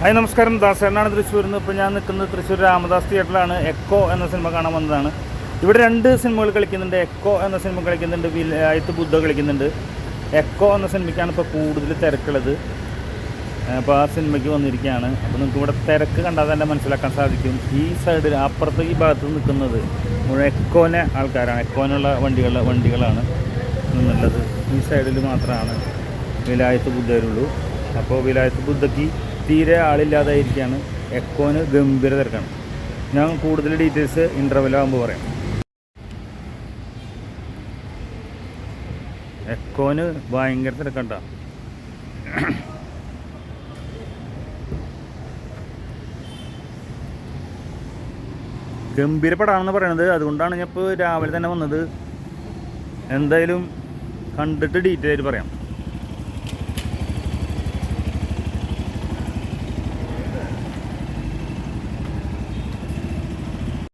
Hi നമസ്കാരം. ദാസേനാണ് തൃശ്ശൂരിൽ നിന്ന്. ഇപ്പോൾ ഞാൻ നിൽക്കുന്നത് തൃശ്ശൂർ രാമദാസ് തിയേറ്ററിലാണ്. എക്കോ എന്ന സിനിമ കാണാൻ വന്നതാണ്. ഇവിടെ രണ്ട് സിനിമകൾ കളിക്കുന്നുണ്ട്. എക്കോ എന്ന സിനിമ കളിക്കുന്നുണ്ട്. വിലായത്ത് ബുദ്ധ കളിക്കുന്നുണ്ട്. എക്കോ എന്ന സിനിമയ്ക്കാണ് ഇപ്പോൾ കൂടുതൽ തിരക്കുള്ളത്. അപ്പോൾ ആ സിനിമയ്ക്ക് വന്നിരിക്കുകയാണ്. അപ്പോൾ നിങ്ങൾക്ക് ഇവിടെ തിരക്ക് കണ്ടാൽ തന്നെ മനസ്സിലാക്കാൻ സാധിക്കും. ഈ സൈഡിൽ അപ്പുറത്ത് ഈ ഭാഗത്ത് നിൽക്കുന്നത് മുഴുവൻ എക്കോനെ ആൾക്കാരാണ്. എക്കോനുള്ള വണ്ടികൾ വണ്ടികളാണ് നിന്നുള്ളത്. ഈ സൈഡിൽ മാത്രമാണ് വിലായത്ത് ബുദ്ധരുള്ളൂ. അപ്പോൾ വിലായത്ത് ബുദ്ധയ്ക്ക് തീരെ ആളില്ലാതായിരിക്കുകയാണ് എക്കോന് ഗംഭീര തിരക്കാണ്. ഞാൻ കൂടുതൽ ഡീറ്റെയിൽസ് ഇന്റർവെലാകുമ്പോൾ പറയാം. എക്കോന് ഭയങ്കര തിരക്കണ്ട. ഗംഭീര പടമാണെന്ന് പറയണത് അതുകൊണ്ടാണ് ഞാൻ ഇപ്പോൾ രാവിലെ തന്നെ വന്നത്. എന്തായാലും കണ്ടിട്ട് ഡീറ്റെയിൽ ആയിട്ട് പറയാം.